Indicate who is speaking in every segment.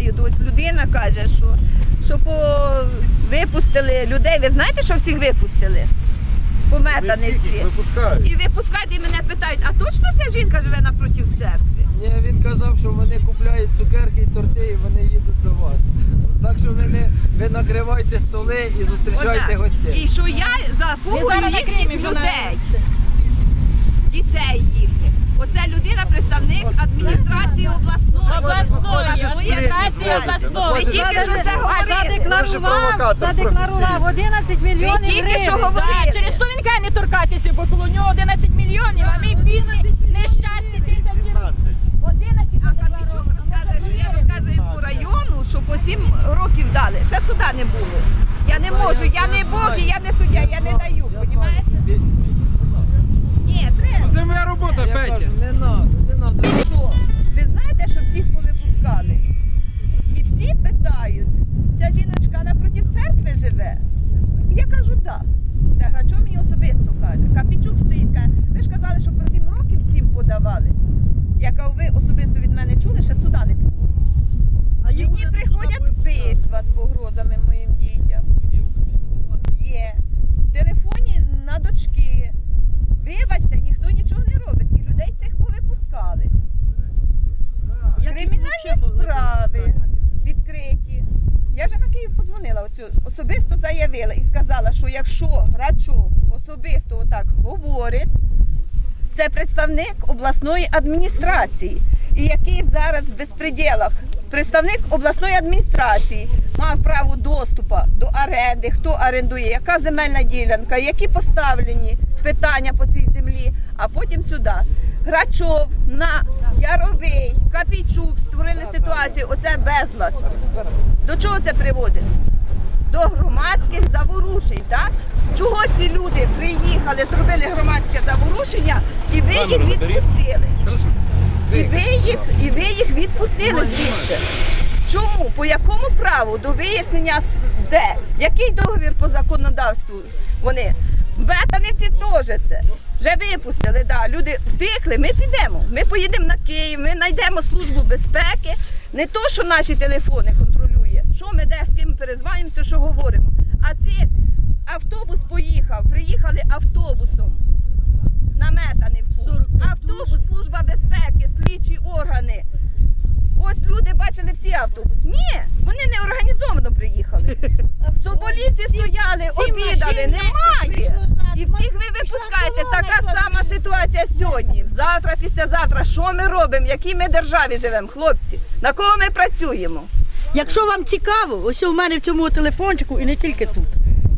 Speaker 1: питають, ось людина каже, що, що по випустили людей. Ви знаєте, що всіх випустили? По метаниці.
Speaker 2: випускають.
Speaker 1: І випускають, і мене питають, а точно ця жінка живе напроти церкви?
Speaker 3: Ні, він казав, що вони купляють цукерки і торти, і вони їдуть до вас. Так що ви, не, ви накривайте столи і зустрічайте
Speaker 1: Отак.
Speaker 3: гостей.
Speaker 1: І що я запугую їхніх людей, дітей їхніх. Оце людина, представник адміністрації обласної.
Speaker 4: Обласної, адміністрації
Speaker 1: Ви
Speaker 4: обласної.
Speaker 1: тільки що це говорили.
Speaker 2: Ви
Speaker 4: задекларував 11 мільйонів
Speaker 1: Ви тільки що говорили.
Speaker 4: Через то він каже, не торкайтеся, бо коло нього 11 мільйонів, а ми бідні, нещасні тисячі. 11
Speaker 1: А Капічук розказує, що я розказую по району, що по сім років дали. Ще суда не було. Я не можу, я не Бог і Ви особисто від мене чули, ще суда не було. Мені приходять письма з погрозами моїм дітям. Є. В телефоні на дочки. Вибачте, ніхто нічого не робить. І людей цих повипускали. Кримінальні справи відкриті. Я вже на Київ позвонила, ось особисто заявила і сказала, що якщо Грачов особисто отак говорить, це представник обласної адміністрації, і який зараз в безпреділах представник обласної адміністрації мав право доступу до оренди, хто орендує, яка земельна ділянка, які поставлені питання по цій землі, а потім сюди. Грачов на Яровий, Капійчук створили ситуацію. Оце безлад. До чого це приводить? До громадських заворушень, так? Чого ці люди приїхали, зробили громадське заворушення, і ви їх відпустили? І ви їх, і ви їх відпустили звідси. Чому? По якому праву до вияснення де? Який договір по законодавству вони? Бетанівці теж це. Вже випустили, да. люди втекли, ми підемо. Ми поїдемо на Київ, ми знайдемо службу безпеки. Не то, що наші телефони що ми де з ким перезваємося, що говоримо. А цей автобус поїхав, приїхали автобусом на Метанівку. Автобус, служба безпеки, слідчі органи. Ось люди бачили всі автобус. Ні, вони не організовано приїхали. Соболівці стояли, обідали, немає. І всіх ви випускаєте. Така сама ситуація сьогодні. Завтра, післязавтра. Що ми робимо? В якій ми державі живемо, хлопці? На кого ми працюємо?
Speaker 5: Якщо вам цікаво, ось у мене в цьому телефончику і не тільки тут.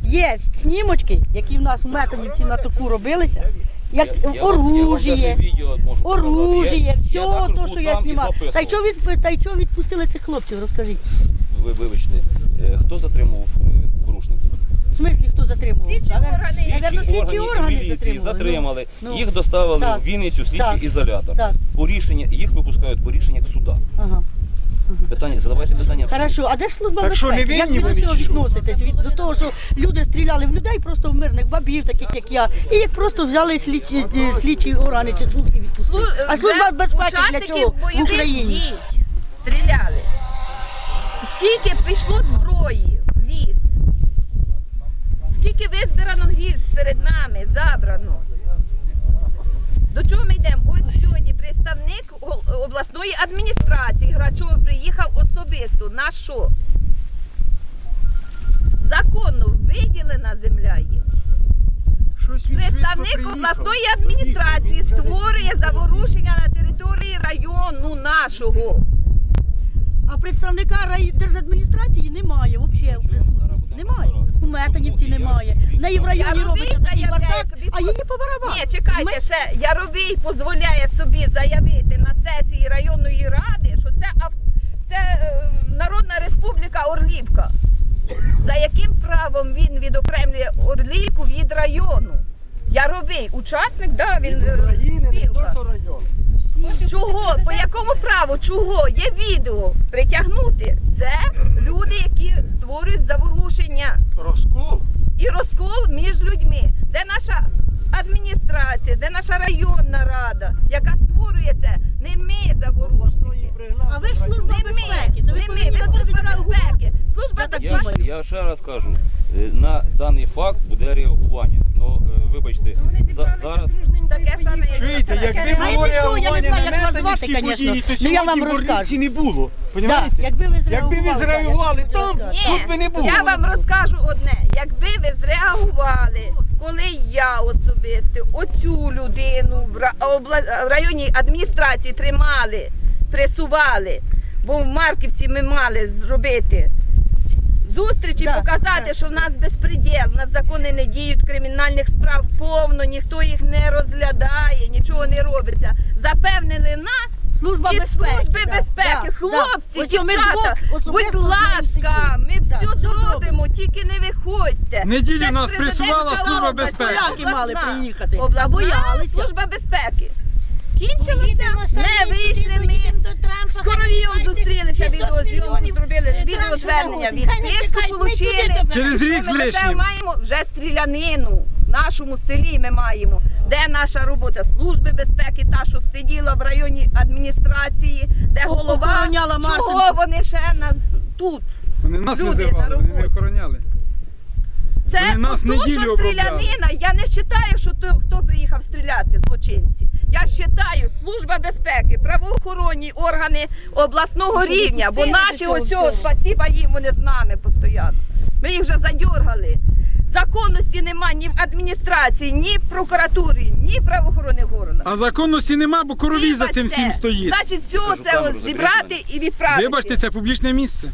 Speaker 5: Є знімочки, які в нас у Метанівці на току робилися, як оружіє, оружіє, все то, що я знімав. Та й чого від, та й чого відпустили цих хлопців, розкажіть.
Speaker 6: Ви вибачте, е, хто затримував е, порушників?
Speaker 5: В смислі, хто затримував?
Speaker 1: Слідчі органи.
Speaker 5: наверно, слідчі органи
Speaker 6: міліції
Speaker 5: затримували.
Speaker 6: затримали.
Speaker 5: Ну,
Speaker 6: Їх доставили
Speaker 5: Так.
Speaker 6: в Вінницю слідчий
Speaker 5: Так.
Speaker 6: ізолятор.
Speaker 5: Так.
Speaker 6: По рішення їх випускають по рішеннях суда.
Speaker 5: Ага.
Speaker 6: Питання задавайте питання.
Speaker 5: Хорошо, а де ж служба
Speaker 2: Так що,
Speaker 5: безпеки?
Speaker 2: не
Speaker 5: Як
Speaker 2: винні
Speaker 5: ви до
Speaker 2: вони
Speaker 5: цього
Speaker 2: чи що?
Speaker 5: відноситесь? Від, до того, що люди стріляли в людей, просто в мирних бабів, таких як я, і їх просто взяли слідчі, е, слідчі органи чи служби відпустили.
Speaker 1: Слу-
Speaker 5: А служба
Speaker 1: вже
Speaker 5: безпеки для чого в
Speaker 1: бойових
Speaker 5: Україні?
Speaker 1: дій стріляли. Скільки пішло зброї в ліс? Скільки визбирано гільз перед нами, забрано? До чого ми йдемо? Ось сьогодні представник обласної адміністрації Грачов приїхав особисто. На що? Законно виділена земля їм. Представник обласної адміністрації створює заворушення на території району нашого.
Speaker 5: А представника райдержадміністрації немає взагалі в присутності. Немає. У Метанівці немає. В неї в районі
Speaker 1: Яровий
Speaker 5: робиться такий
Speaker 1: заявляє
Speaker 5: бардак,
Speaker 1: собі
Speaker 5: а її по барабану.
Speaker 1: Ні, чекайте ще. Яровий дозволяє собі заявити на сесії районної ради, що це, ав- це е, Народна Республіка Орлівка. За яким правом він відокремлює Орлівку від району? Яровий, учасник, да, він е,
Speaker 2: України, не то, що район.
Speaker 1: Чого? По якому праву? Чого? Є відео притягнути. Це люди, які створюють заворушення
Speaker 2: Розкол
Speaker 1: і розкол між людьми, де наша адміністрація, де наша районна рада, яка створюється, не ми заворушники.
Speaker 5: А ви ж служба безпеки,
Speaker 1: не ми,
Speaker 5: повинні ви
Speaker 1: служба дозволяти гуляти. безпеки.
Speaker 6: Служба Я, безпеки. я ще раз кажу, на даний факт буде реагування. Ну, е, вибачте, за- зараз
Speaker 1: Таке саме.
Speaker 2: Чуєте, якби було реагування на методівські події, то
Speaker 5: Ну, я вам
Speaker 2: сьогодні боргівці не було.
Speaker 5: Да,
Speaker 2: Понімаєте?
Speaker 5: якби ви
Speaker 2: Якби ви
Speaker 5: зреагували,
Speaker 2: там,
Speaker 5: вам
Speaker 2: тут би не було.
Speaker 1: Я вам розкажу одне. Якби ви зреагували, коли я особисто оцю людину в ра- обла- в районній адміністрації тримали, пресували, бо в Марківці ми мали зробити. Зустрічі
Speaker 5: Да,
Speaker 1: показати,
Speaker 5: да.
Speaker 1: що в нас безпреділ, у нас закони не діють, кримінальних справ повно, ніхто їх не розглядає, нічого не робиться. Запевнили нас,
Speaker 5: Служба
Speaker 1: і
Speaker 5: безпеки.
Speaker 1: служби
Speaker 5: да,
Speaker 1: безпеки,
Speaker 5: да,
Speaker 1: хлопці,
Speaker 5: да.
Speaker 1: Дівчата,
Speaker 5: двох
Speaker 1: будь ласка, ми все
Speaker 5: Да, все
Speaker 1: зробимо, тільки не виходьте.
Speaker 7: Неділю нас пресувала Служба безпеки.
Speaker 5: Поляки мали приїхати,
Speaker 1: Обласна
Speaker 5: боялися.
Speaker 1: служба безпеки. Кінчилося, не вийшли ми.
Speaker 4: поїдемо
Speaker 1: відеозйомку зробили,
Speaker 4: відео
Speaker 1: відеозвернення від тиску получили.
Speaker 7: Через рік з
Speaker 1: Ми тепер
Speaker 7: лишнім.
Speaker 1: маємо вже стрілянину. В нашому селі ми маємо. Де наша робота? Служби безпеки, та, що сиділа в районі адміністрації, де голова.
Speaker 5: охороняла
Speaker 1: Чого вони ще нас тут?
Speaker 7: Вони нас
Speaker 1: Люди
Speaker 7: визивали,
Speaker 1: на
Speaker 7: вони не
Speaker 1: роботі.
Speaker 7: охороняли.
Speaker 1: Це
Speaker 7: Вони нас
Speaker 1: то,
Speaker 7: неділю
Speaker 1: що
Speaker 7: обробляли.
Speaker 1: стрілянина. Я не вважаю, що то, хто приїхав стріляти, злочинці. Я вважаю, служба безпеки, правоохоронні органи обласного рівня, бо наші ось цього, спасіба їм, вони з нами постійно. Ми їх вже задьоргали. Законності нема ні в адміністрації, ні в прокуратурі, ні в правоохоронних органах.
Speaker 7: А законності нема, бо коровій за цим
Speaker 1: Вибачте,
Speaker 7: всім стоїть.
Speaker 1: Значить, все
Speaker 6: Кажу,
Speaker 1: це
Speaker 6: камеру
Speaker 1: ось зібрати і відправити.
Speaker 7: Вибачте, це публічне місце.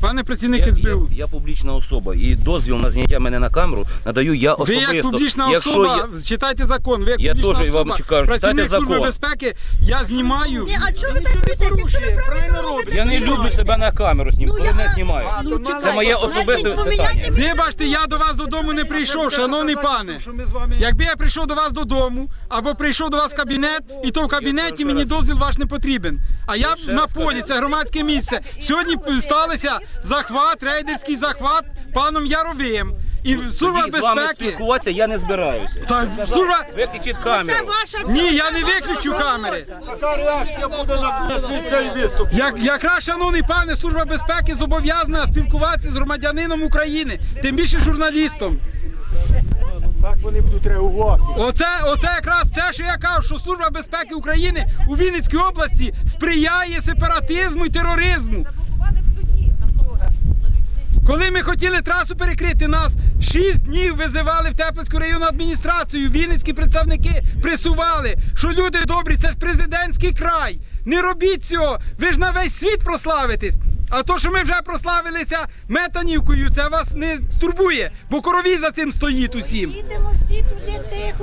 Speaker 7: Пане працівник
Speaker 6: я, я,
Speaker 7: СБУ.
Speaker 6: я публічна особа і дозвіл на зняття мене на камеру надаю я
Speaker 7: Ви
Speaker 6: особисто.
Speaker 7: як публічна
Speaker 6: Якщо
Speaker 7: особа,
Speaker 6: я,
Speaker 7: читайте закон. Ви як
Speaker 6: Я
Speaker 7: публічна
Speaker 6: теж
Speaker 7: особа,
Speaker 6: вам кажу,
Speaker 7: працівник
Speaker 6: читайте
Speaker 7: Служби
Speaker 6: закон.
Speaker 7: безпеки, я знімаю.
Speaker 5: Ні, а чого ви так
Speaker 2: не
Speaker 5: пишете?
Speaker 2: порушує, правильно робите.
Speaker 6: я не люблю себе на камеру знімати,
Speaker 5: Ну,
Speaker 6: коли
Speaker 5: я-
Speaker 6: не знімаю.
Speaker 5: Ну, чекайте,
Speaker 6: Це моє особисте
Speaker 5: значить, поміняйте
Speaker 6: питання.
Speaker 7: Вибачте, я до вас додому не прийшов, шановний пане.
Speaker 2: Що ми з вами...
Speaker 7: Якби я прийшов до вас додому або прийшов до вас в кабінет, і то в кабінеті мені дозвіл ваш не потрібен. А я
Speaker 6: ще
Speaker 7: на полі, це громадське місце. Сьогодні сталося захват, рейдерський захват паном Яровим. І служба
Speaker 6: Тоді з вами
Speaker 7: безпеки.
Speaker 6: спілкуватися я не збираюся.
Speaker 7: Та служба.
Speaker 6: Виключіть
Speaker 5: Це
Speaker 6: камеру.
Speaker 7: Ні, я не виключу камери.
Speaker 2: Така реакція буде на, на цей, цей виступ.
Speaker 7: Як, якраз, шановний пане, служба безпеки зобов'язана спілкуватися з громадянином України, тим більше журналістом.
Speaker 2: Вони будуть реагувати.
Speaker 7: Оце, оце якраз те, що я кажу, що Служба безпеки України у Вінницькій області сприяє сепаратизму і тероризму. Коли ми хотіли трасу перекрити, нас 6 днів визивали в Теплицьку районну адміністрацію. Вінницькі представники присували, що люди добрі, це ж президентський край. Не робіть цього, ви ж на весь світ прославитесь. А то, що ми вже прославилися метанівкою, це вас не турбує, бо корові за цим стоїть усім.
Speaker 4: Їдемо всі туди тихо.